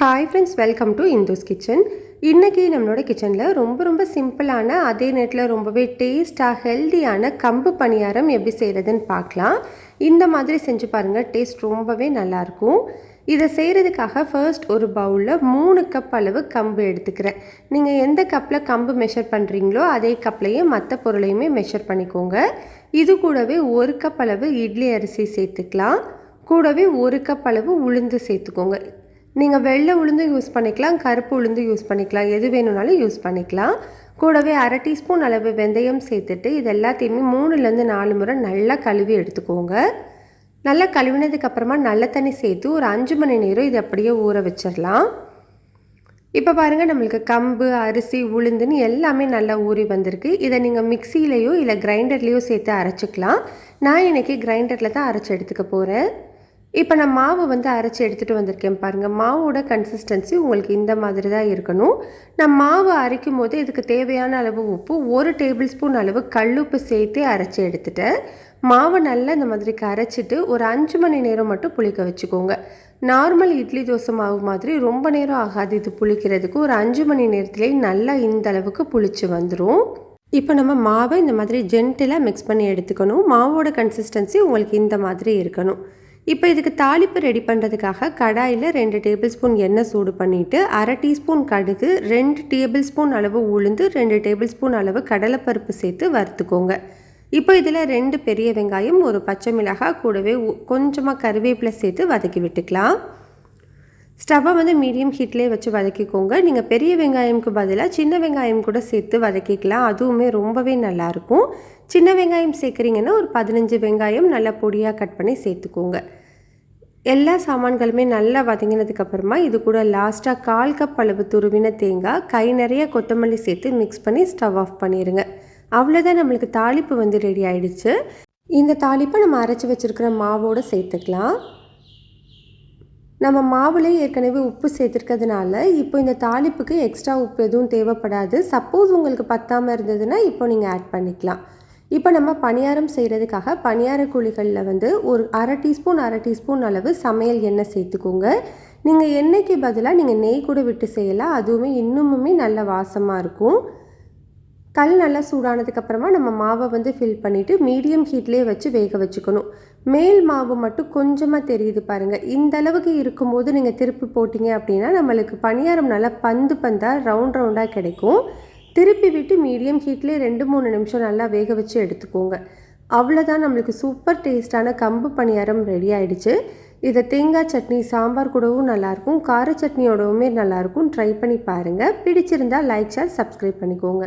Hi friends welcome to Indhu's kitchen இன்றைக்கி நம்மளோட கிச்சனில் ரொம்ப ரொம்ப சிம்பிளான அதே நேரத்தில் ரொம்பவே டேஸ்ட்டாக ஹெல்தியான கம்பு பணியாரம் எப்படி செய்கிறதுன்னு பார்க்கலாம். இந்த மாதிரி செஞ்சு பாருங்கள் டேஸ்ட் ரொம்பவே நல்லாயிருக்கும் இதை செய்கிறதுக்காக ஃபர்ஸ்ட் ஒரு பவுலில் மூணு கப் அளவு கம்பு எடுத்துக்கிறேன். நீங்கள் எந்த கப்பில் கம்பு மெஷர் பண்ணுறீங்களோ அதே கப்லேயே மற்ற பொருளையுமே மெஷர் பண்ணிக்கோங்க. இது கூடவே ஒரு கப் அளவு இட்லி அரிசி சேர்த்துக்கலாம். கூடவே ஒரு கப் அளவு உளுந்து சேர்த்துக்கோங்க. நீங்கள் வெள்ளை உளுந்து யூஸ் பண்ணிக்கலாம் கருப்பு உளுந்து யூஸ் பண்ணிக்கலாம் எது வேணும்னாலும் யூஸ் பண்ணிக்கலாம். கூடவே அரை டீஸ்பூன் அளவு வெந்தயம் சேர்த்துட்டு இது எல்லாத்தையுமே மூணுலேருந்து நாலு முறை நல்லா கழுவி எடுத்துக்கோங்க. நல்லா கழுவினதுக்கப்புறமா நல்ல தண்ணி சேர்த்து ஒரு அஞ்சு மணி நேரம் இது அப்படியே ஊற வச்சிடலாம். இப்போ பாருங்கள் நம்மளுக்கு கம்பு அரிசி உளுந்துன்னு எல்லாமே நல்லா ஊறி வந்திருக்கு. இதை நீங்கள் மிக்சியிலையோ இல்லை கிரைண்டர்லேயோ சேர்த்து அரைச்சிக்கலாம். நான் இன்றைக்கி கிரைண்டரில் தான் அரைச்சி எடுத்துக்க போகிறேன் இப்போ நான் மாவு வந்து அரைச்சி எடுத்துகிட்டு வந்திருக்கேன் பாருங்கள் மாவோட கன்சிஸ்டன்சி உங்களுக்கு இந்த மாதிரி தான் இருக்கணும். நான் மாவு அரைக்கும் போது இதுக்கு தேவையான அளவு உப்பு ஒரு டேபிள் ஸ்பூன் அளவு கல்லுப்பு சேர்த்து அரைச்சி எடுத்துட்டேன். மாவை நல்லா இந்த மாதிரி கரைச்சிட்டு ஒரு அஞ்சு மணி நேரம் மட்டும் புளிக்க வச்சுக்கோங்க. நார்மல் இட்லி தோசை மாவு மாதிரி ரொம்ப நேரம் ஆகாது இது புளிக்கிறதுக்கு. ஒரு அஞ்சு மணி நேரத்துலேயே நல்லா இந்த அளவுக்கு புளிச்சு வந்துடும் இப்போ நம்ம மாவை இந்த மாதிரி ஜென்டிலாக மிக்ஸ் பண்ணி எடுத்துக்கணும். மாவோட கன்சிஸ்டன்சி உங்களுக்கு இந்த மாதிரி இருக்கணும். இப்போ இதுக்கு தாளிப்பு ரெடி பண்ணுறதுக்காக கடாயில் ரெண்டு டேபிள் ஸ்பூன் எண்ணெய் சூடு பண்ணிவிட்டு அரை டீஸ்பூன் கடுகு ரெண்டு டேபிள் ஸ்பூன் அளவு உளுந்து ரெண்டு டேபிள் ஸ்பூன் அளவு கடலைப்பருப்பு சேர்த்து வறுத்துக்கோங்க. இப்போ இதில் ரெண்டு பெரிய வெங்காயம் ஒரு பச்சை மிளகாய் கூடவே கொஞ்சமாக கருவேப்பிலை சேர்த்து வதக்கி விட்டுக்கலாம். ஸ்டவ்வை வந்து மீடியம் ஹீட்லேயே வச்சு வதக்கிக்கோங்க. நீங்கள் பெரிய வெங்காயம்க்கு பதிலாக சின்ன வெங்காயம் கூட சேர்த்து வதக்கிக்கலாம். அதுவுமே ரொம்பவே நல்லாயிருக்கும். சின்ன வெங்காயம் சேர்க்குறீங்கன்னா ஒரு பதினஞ்சு வெங்காயம் நல்லா பொடியாக கட் பண்ணி சேர்த்துக்கோங்க. எல்லா சாமான்களுமே நல்லா வதங்கினதுக்கப்புறமா இது கூட லாஸ்ட்டாக கால் கப் அளவு துருவின தேங்காய் கை நிறைய கொத்தமல்லி சேர்த்து மிக்ஸ் பண்ணி ஸ்டவ் ஆஃப் பண்ணிடுங்க அவ்வளோதான் நம்மளுக்கு தாளிப்பு வந்து ரெடி ஆயிடுச்சு. இந்த தாளிப்பை நம்ம அரைச்சி வச்சுருக்கிற மாவோடு சேர்த்துக்கலாம். நம்ம மாவில் ஏற்கனவே உப்பு சேர்த்துருக்கிறதுனால இப்போ இந்த தாளிப்புக்கு எக்ஸ்ட்ரா உப்பு எதுவும் தேவைப்படாது. சப்போஸ் உங்களுக்கு பத்தாமல் இருந்ததுன்னா இப்போ நீங்கள் ஆட் பண்ணிக்கலாம். இப்போ நம்ம பணியாரம் செய்கிறதுக்காக பணியார குழிகளில் வந்து ஒரு அரை டீஸ்பூன் அரை டீஸ்பூன் அளவு சமையல் எண்ணெய் சேர்த்துக்கோங்க. நீங்கள் எண்ணெய்க்கு பதிலாக நீங்கள் நெய் கூட விட்டு செய்யலாம். அதுவுமே இன்னுமுமே நல்ல வாசமாக இருக்கும். கல் நல்லா சூடானதுக்கப்புறமா நம்ம மாவை வந்து ஃபில் பண்ணிவிட்டு மீடியம் ஹீட்லேயே வச்சு வேக வச்சுக்கணும். மேல் மாவு மட்டும் கொஞ்சமாக தெரியுது பாருங்கள் இந்த அளவுக்கு இருக்கும்போது நீங்கள் திருப்பி போட்டிங்க அப்படின்னா நம்மளுக்கு பணியாரம் நல்லா பந்து பந்தாக ரவுண்ட் ரவுண்டாக கிடைக்கும். திருப்பி விட்டு மீடியம் ஹீட்லேயே ரெண்டு மூணு நிமிஷம் நல்லா வேக வச்சு எடுத்துக்கோங்க. அவ்வளோதான் நம்மளுக்கு சூப்பர் டேஸ்டான கம்பு பணியாரம் ரெடி ஆயிடுச்சு. இதை தேங்காய் சட்னி சாம்பார் கூடவும் நல்லாயிருக்கும். கார சட்னியோடவுமே நல்லாயிருக்கும். ட்ரை பண்ணி பாருங்கள் பிடிச்சிருந்தால் லைக் ஷேர் சப்ஸ்கிரைப் பண்ணிக்கோங்க.